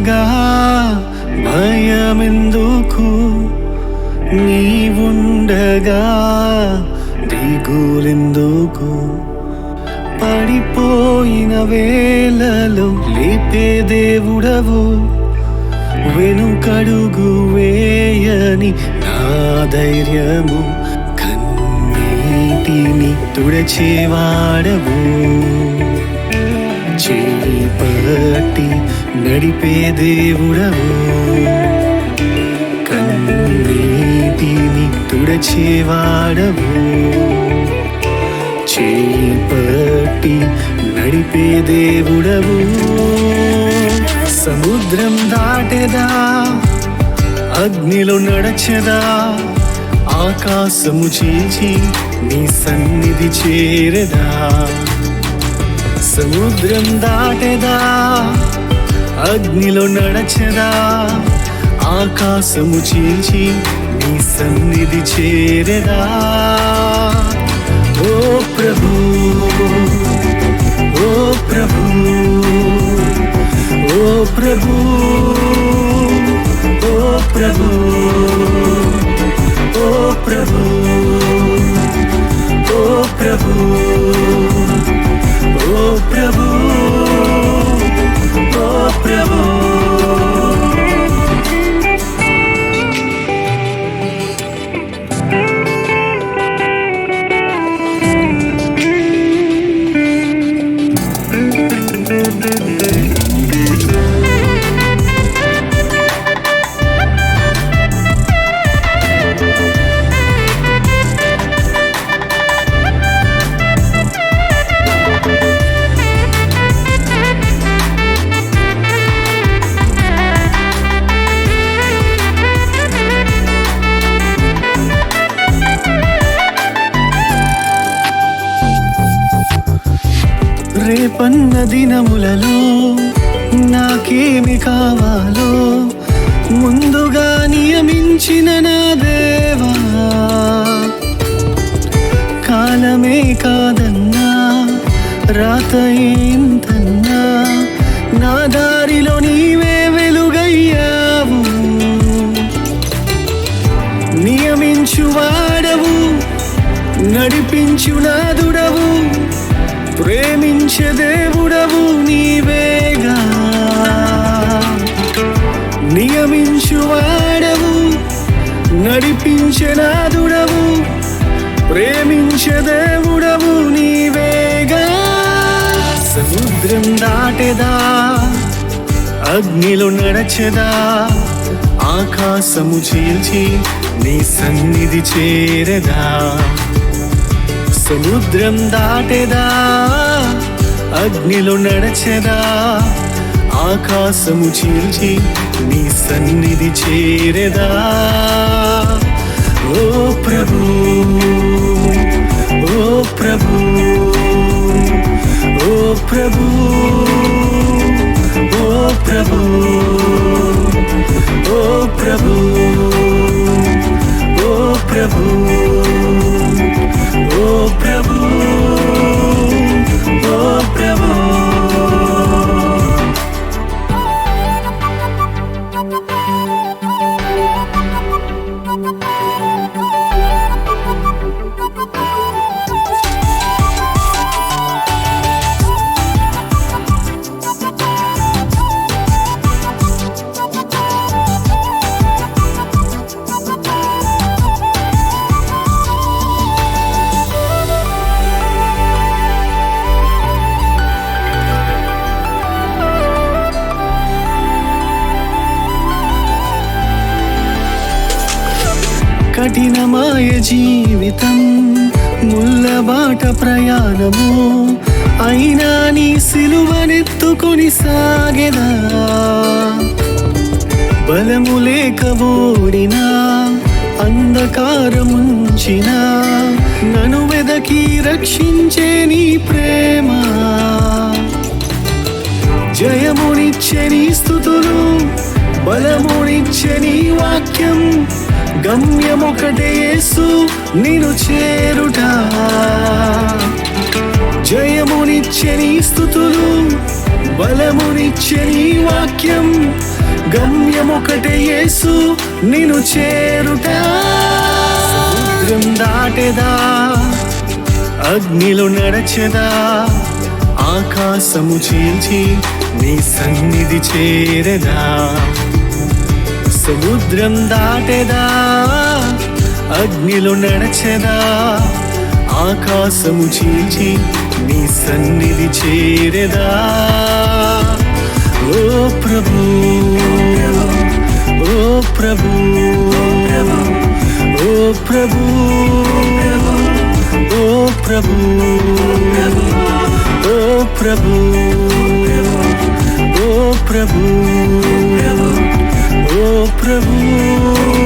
ఉండగా భయమెందుకు? నీవుండగా దిగులెందుకు? పడిపోయిన వేళలో లేపే దేవుడవు. వెనుకడుగు వేయని నా ధైర్యము కన్నీటిని తుడచేవాడవు. చేయి పట్టి నడిపే దేవుడవు. కన్నీటిని తుడచేవాడవు. చేయి పట్టి నడిపే దేవుడవు. సముద్రం దాటెదా? అగ్నిలో నడచెదా? ఆకాశము చీచి నీ సన్నిధి చేరదా? సముద్రం దాటెదా? అగ్నిలో నడచదా? ఆకాశము చీల్చి నీ సన్నిధి చేరదా? ఓ ప్రభు ఓ ప్రభు ఓ ప్రభు ఓ ప్రభు ఓ ప్రభు ఓ ప్రభు. రేపన్న దినములలో నాకేమి కావాలో ముందుగా నియమించిన నా దేవా. కాలమే కాదన్నా రాత ఏంతన్నా నా దారిలో నీవే వెలుగయ్యావు. నియమించువాడవు నడిపించు నాదుడవు ప్రేమించే దేవుడవు నీవేగా. నియమించువాడవు నడిపించే నాదుడవు ప్రేమించే దేవుడవు నీవేగా. సముద్రం దాటెదా అగ్నిలో నడచెదా ఆకాశము చీల్చి నీ సన్నిధి చేరదా. సముద్రం దాటెదా అగ్నిలో నడచెదా? ఆకాశము చీల్చి నీ సన్నిధి చేరదా? ఓ ప్రభు ఓ ప్రభు ఓ ప్రభు. కఠినమాయ జీవితం ముల్లబాట ప్రయాణము అయినా నీ సిలువనెత్తుకొని సాగెదా? బలము లేక ఓడినా అంధకారముంచిన నను వెదకి రక్షించే నీ ప్రేమ. జయమునిచ్చే నీ స్థుతులు బలమునిచ్చే నీ గమ్యముకటేసు నేను చేరుట. జయమునిచ్చని స్థుతులు బలమునిచ్చని వాక్యం గమ్యముకటేసు నేను చేరుట. సముద్రం దాటెదా అగ్నిలు నడచెదా ఆకాశము చీల్చి నీ సన్నిధి చేరదా. సముద్రం దాటేదా? అగ్నిలో నడచెదా? ఆకాశము చీల్చి నీ సన్నిధి చేరెదా? ఓ ప్రభు ఓ ప్రభు ఓ ప్రభు ఓ ప్రభు ఓ ప్రభు ఓ ప్రభు. Prabhu.